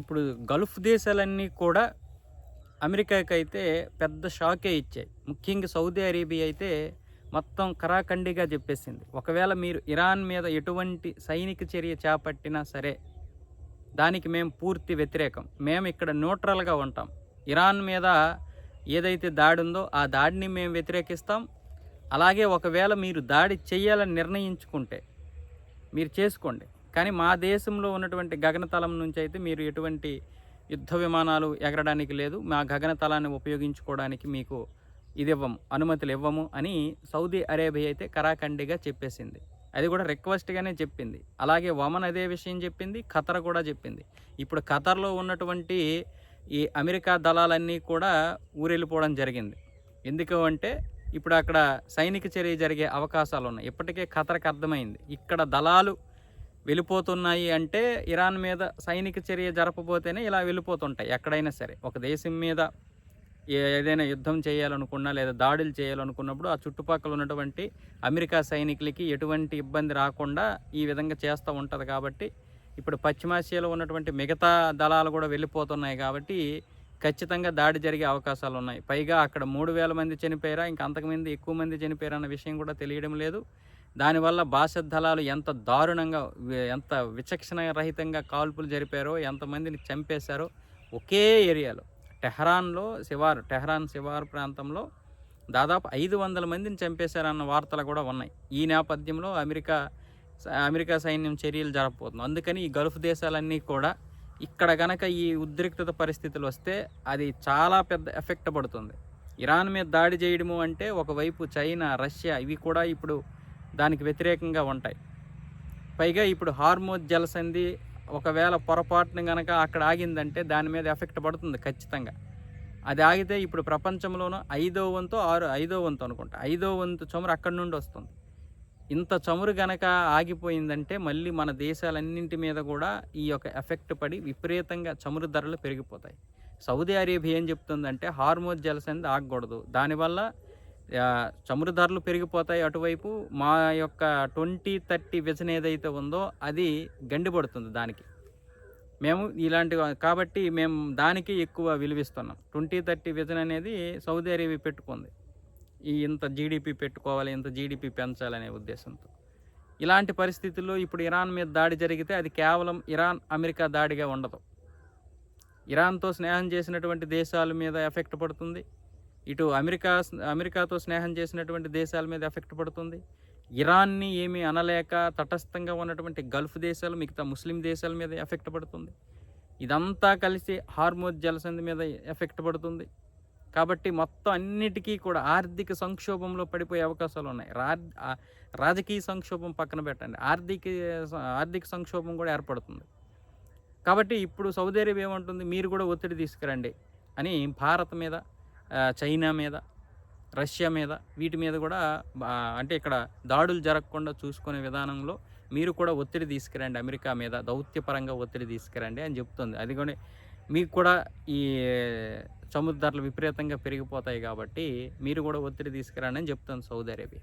ఇప్పుడు గల్ఫ్ దేశాలన్నీ కూడా అమెరికాకి అయితే పెద్ద షాకే ఇచ్చాయి. ముఖ్యంగా సౌదీ అరేబియా అయితే మొత్తం కరాఖండిగా చెప్పేసింది. ఒకవేళ మీరు ఇరాన్ మీద ఎటువంటి సైనిక చర్య చేపట్టినా సరే దానికి మేము పూర్తి వ్యతిరేకం. మేము ఇక్కడ న్యూట్రల్గా ఉంటాం. ఇరాన్ మీద ఏదైతే దాడి ఉందో ఆ దాడిని మేము వ్యతిరేకిస్తాం. అలాగే ఒకవేళ మీరు దాడి చేయాలని నిర్ణయించుకుంటే మీరు చేసుకోండి. కానీ మా దేశంలో ఉన్నటువంటి గగనతలం నుంచి అయితే మీరు ఎటువంటి యుద్ధ విమానాలు ఎగరడానికి లేదు. మా గగనతలాన్ని ఉపయోగించుకోవడానికి మీకు ఇది ఇవ్వము అనుమతులు ఇవ్వము అని సౌదీ అరేబియా అయితే కరాఖండిగా చెప్పేసింది. అది కూడా రిక్వెస్ట్గానే చెప్పింది. అలాగే వమన్ అదే విషయం చెప్పింది ఖతర్ కూడా చెప్పింది. ఇప్పుడు ఖతర్లో ఉన్నటువంటి ఈ అమెరికా దళాలన్నీ కూడా ఊరెళ్ళిపోవడం జరిగింది. ఎందుకు అంటే ఇప్పుడు అక్కడ సైనిక చర్య జరిగే అవకాశాలు ఉన్నాయి ఇప్పటికే ఖతర్కి అర్థమైంది. ఇక్కడ దళాలు వెళ్ళిపోతున్నాయి అంటే ఇరాన్ మీద సైనిక చర్య జరపబోతేనే ఇలా వెళ్ళిపోతుంటాయి ఎక్కడైనా సరే. ఒక దేశం మీద ఏ- ఏదైనా యుద్ధం చేయాలనుకున్నా లేదా దాడులు చేయాలనుకున్నప్పుడు ఆ చుట్టుపక్కల ఉన్నటువంటి అమెరికా సైనికులకి ఎటువంటి ఇబ్బంది రాకుండా ఈ విధంగా చేస్తూ ఉంటుంది కాబట్టి ఇప్పుడు పశ్చిమాసియాలో ఉన్నటువంటి మిగతా దళాలు కూడా వెళ్ళిపోతున్నాయి కాబట్టి ఖచ్చితంగా దాడి జరిగే అవకాశాలు ఉన్నాయి. పైగా అక్కడ మూడు వేల మంది చనిపోయారా ఇంకా అంతకుమంది ఎక్కువ మంది చనిపోయారన్న విషయం కూడా తెలియడం లేదు. దానివల్ల భాష దళాలు ఎంత దారుణంగా ఎంత విచక్షణ రహితంగా కాల్పులు జరిపారో ఎంతమందిని చంపేశారో ఒకే ఏరియాలో. టెహరాన్లో శివారు టెహరాన్ శివారు ప్రాంతంలో దాదాపు ఐదు వందల మందిని చంపేశారన్న వార్తలు కూడా ఉన్నాయి. ఈ నేపథ్యంలో అమెరికా అమెరికా సైన్యం చర్యలు జరపబోతుంది అందుకని ఈ గల్ఫ్ దేశాలన్నీ కూడా ఇక్కడ గనక ఈ ఉద్రిక్తత పరిస్థితులు వస్తే అది చాలా పెద్ద ఎఫెక్ట్ పడుతుంది. ఇరాన్ మీద దాడి చేయడము అంటే ఒకవైపు చైనా రష్యా ఇవి కూడా ఇప్పుడు దానికి వ్యతిరేకంగా ఉంటాయి. పైగా ఇప్పుడు హార్మోన్ జలసంధి ఒకవేళ పొరపాటున గనక అక్కడ ఆగిందంటే దాని మీద ఎఫెక్ట్ పడుతుంది ఖచ్చితంగా. అది ఆగితే ఇప్పుడు ప్రపంచంలోనూ ఐదో వంతు ఆరు ఐదో వంతు అనుకుంటా. ఐదో వంతు చమురు అక్కడి నుండి వస్తుంది. ఇంత చమురు గనక ఆగిపోయిందంటే మళ్ళీ మన దేశాలన్నింటి మీద కూడా ఈ యొక్క ఎఫెక్ట్ పడి విపరీతంగా చమురు ధరలు పెరిగిపోతాయి. సౌదీ అరేబియా ఏం చెప్తుందంటే హార్మోన్ జలసంధి ఆగకూడదు. దానివల్ల చమురు ధరలు పెరిగిపోతాయి అటువైపు. మా యొక్క ట్వంటీ థర్టీ విజన్ ఏదైతే ఉందో అది గండిపడుతుంది దానికి. మేము ఇలాంటి కాబట్టి మేము దానికి ఎక్కువ విలువిస్తున్నాం. ట్వంటీ థర్టీ విజన్ అనేది సౌదీ అరేబియా పెట్టుకుంది. ఈ ఇంత జీడిపి పెట్టుకోవాలి ఇంత జీడిపి పెంచాలనే ఉద్దేశంతో. ఇలాంటి పరిస్థితుల్లో ఇప్పుడు ఇరాన్ మీద దాడి జరిగితే అది కేవలం ఇరాన్ అమెరికా దాడిగా ఉండదు. ఇరాన్తో స్నేహం చేసినటువంటి దేశాల మీద ఎఫెక్ట్ పడుతుంది. ఇటు అమెరికా అమెరికాతో స్నేహం చేసినటువంటి దేశాల మీద ఎఫెక్ట్ పడుతుంది. ఇరాన్ని ఏమీ అనలేక తటస్థంగా ఉన్నటువంటి గల్ఫ్ దేశాలు మిగతా ముస్లిం దేశాల మీద ఎఫెక్ట్ పడుతుంది. ఇదంతా కలిసి హార్మోజ్ జలసంధి మీద ఎఫెక్ట్ పడుతుంది. కాబట్టి మొత్తం అన్నిటికీ కూడా ఆర్థిక సంక్షోభంలో పడిపోయే అవకాశాలు ఉన్నాయి. రా రాజకీయ సంక్షోభం పక్కన పెట్టండి. ఆర్థిక ఆర్థిక సంక్షోభం కూడా ఏర్పడుతుంది. కాబట్టి ఇప్పుడు సౌదీ అరేబియా ఏమంటుంది? మీరు కూడా ఒత్తిడి తీసుకురండి అని భారత్ మీద చైనా మీద రష్యా మీద వీటి మీద కూడా అంటే ఇక్కడ దాడులు జరగకుండా చూసుకునే విధానంలో మీరు కూడా ఒత్తిడి తీసుకురండి అమెరికా మీద దౌత్యపరంగా ఒత్తిడి తీసుకురండి అని చెప్తుంది. అది కూడా మీకు కూడా ఈ చమురు ధరలు విపరీతంగా పెరిగిపోతాయి కాబట్టి మీరు కూడా ఒత్తిడి తీసుకురండి అని చెప్తుంది సౌదీ అరేబియా.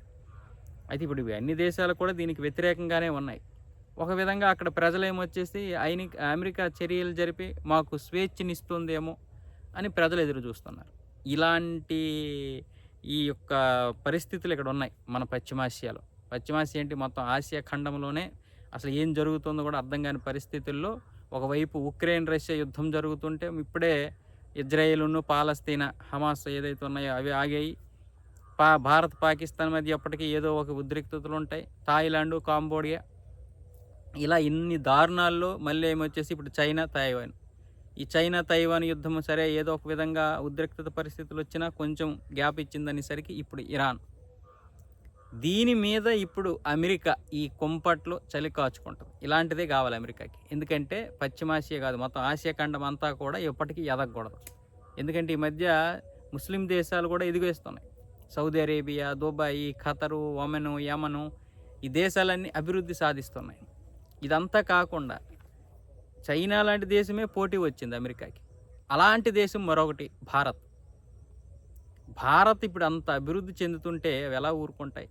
అయితే ఇప్పుడు ఇవి అన్ని దేశాలు కూడా దీనికి వ్యతిరేకంగానే ఉన్నాయి. ఒక విధంగా అక్కడ ప్రజలు ఏమొచ్చేసి అమెరికా చర్యలు జరిపి మాకు స్వేచ్ఛనిస్తుందేమో అని ప్రజలు ఎదురు చూస్తున్నారు. ఇలాంటి ఈ యొక్క పరిస్థితులు ఇక్కడ ఉన్నాయి మన పశ్చిమాసియాలో. పశ్చిమాసియా ఏంటి? మొత్తం ఆసియా ఖండంలోనే అసలు ఏం జరుగుతుందో కూడా అర్థం కాని పరిస్థితుల్లో ఒకవైపు ఉక్రెయిన్ రష్యా యుద్ధం జరుగుతుంటే ఇప్పుడే ఇజ్రాయేలును పాలస్తీనా హమాస్ ఏదైతే ఉన్నాయో అవి ఆగాయి. పా భారత్ పాకిస్తాన్ మధ్య ఎప్పటికీ ఏదో ఒక ఉద్రిక్తతలు ఉంటాయి. థాయిలాండ్ కాంబోడియా ఇలా ఇన్ని దారుణాల్లో మళ్ళీ ఏమొచ్చేసి ఇప్పుడు చైనా తైవాన్ ఈ చైనా తైవాన్ యుద్ధం సరే ఏదో ఒక విధంగా ఉద్రిక్తత పరిస్థితులు వచ్చినా కొంచెం గ్యాప్ ఇచ్చిందనేసరికి ఇప్పుడు ఇరాన్. దీని మీద ఇప్పుడు అమెరికా ఈ కొంపట్లో చలి కాచుకుంటుంది. ఇలాంటిదే కావాలి అమెరికాకి. ఎందుకంటే పశ్చిమాసియా కాదు మొత్తం ఆసియా ఖండం అంతా కూడా ఎప్పటికీ ఎదగకూడదు. ఎందుకంటే ఈ మధ్య ముస్లిం దేశాలు కూడా ఎదిగేస్తున్నాయి. Saudi Arabia Dubai Qatar Oman Yemen ఈ దేశాలన్నీ అభివృద్ధి సాధిస్తున్నాయి. ఇదంతా కాకుండా చైనా లాంటి దేశమే పోటీ వచ్చింది అమెరికాకి. అలాంటి దేశం మరొకటి భారత్. భారత్ ఇప్పుడు అంత అభివృద్ధి చెందుతుంటే అవి ఎలా ఊరుకుంటాయి?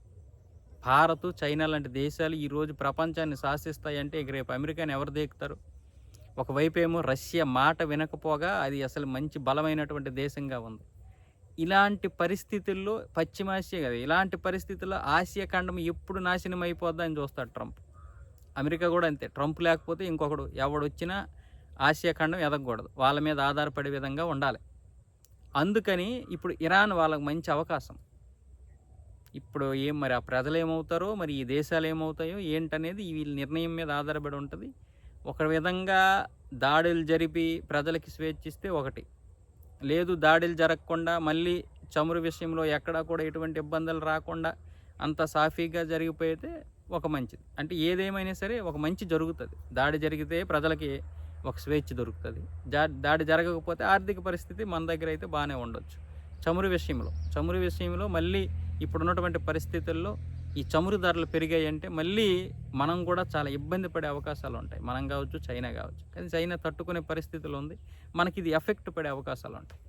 భారత్ చైనా లాంటి దేశాలు ఈరోజు ప్రపంచాన్ని శాసిస్తాయంటే ఇక రేపు అమెరికాని ఎవరు దేకుతారు? ఒకవైపు ఏమో రష్యా మాట వినకపోగా అది అసలు మంచి బలమైనటువంటి దేశంగా ఉంది. ఇలాంటి పరిస్థితుల్లో పశ్చిమాసియా కదా ఇలాంటి పరిస్థితుల్లో ఆసియా ఖండం ఎప్పుడు నాశనం అయిపోద్దని చూస్తాడు ట్రంప్. అమెరికా కూడా అంతే. ట్రంప్ లేకపోతే ఇంకొకడు ఎవడు వచ్చినా ఆసియా ఖండం ఎదగకూడదు. వాళ్ళ మీద ఆధారపడే విధంగా ఉండాలి. అందుకని ఇప్పుడు ఇరాన్ వాళ్ళకి మంచి అవకాశం. ఇప్పుడు ఏం మరి ఆ ప్రజలు ఏమవుతారో మరి ఈ దేశాలు ఏమవుతాయో ఏంటనేది వీళ్ళ నిర్ణయం మీద ఆధారపడి ఉంటుంది. ఒక విధంగా దాడులు జరిపి ప్రజలకి స్వేచ్ఛిస్తే ఒకటి. లేదు దాడులు జరగకుండా మళ్ళీ చమురు విషయంలో ఎక్కడా కూడా ఎటువంటి ఇబ్బందులు రాకుండా అంత సాఫీగా జరిగిపోయితే ఒక మంచిది. అంటే ఏదేమైనా సరే ఒక మంచి జరుగుతుంది. దాడి జరిగితే ప్రజలకి ఒక స్వేచ్ఛ దొరుకుతుంది. జా దాడి జరగకపోతే ఆర్థిక పరిస్థితి మన దగ్గర అయితే బాగానే ఉండొచ్చు. చమురు విషయంలో చమురు విషయంలో మళ్ళీ ఇప్పుడున్నటువంటి పరిస్థితుల్లో ఈ చమురు ధరలు పెరిగాయంటే మళ్ళీ మనం కూడా చాలా ఇబ్బంది పడే అవకాశాలు ఉంటాయి. మనం కావచ్చు చైనా కావచ్చు. కానీ చైనా తట్టుకునే పరిస్థితులు ఉంది. మనకి ఇది ఎఫెక్ట్ పడే అవకాశాలు ఉంటాయి.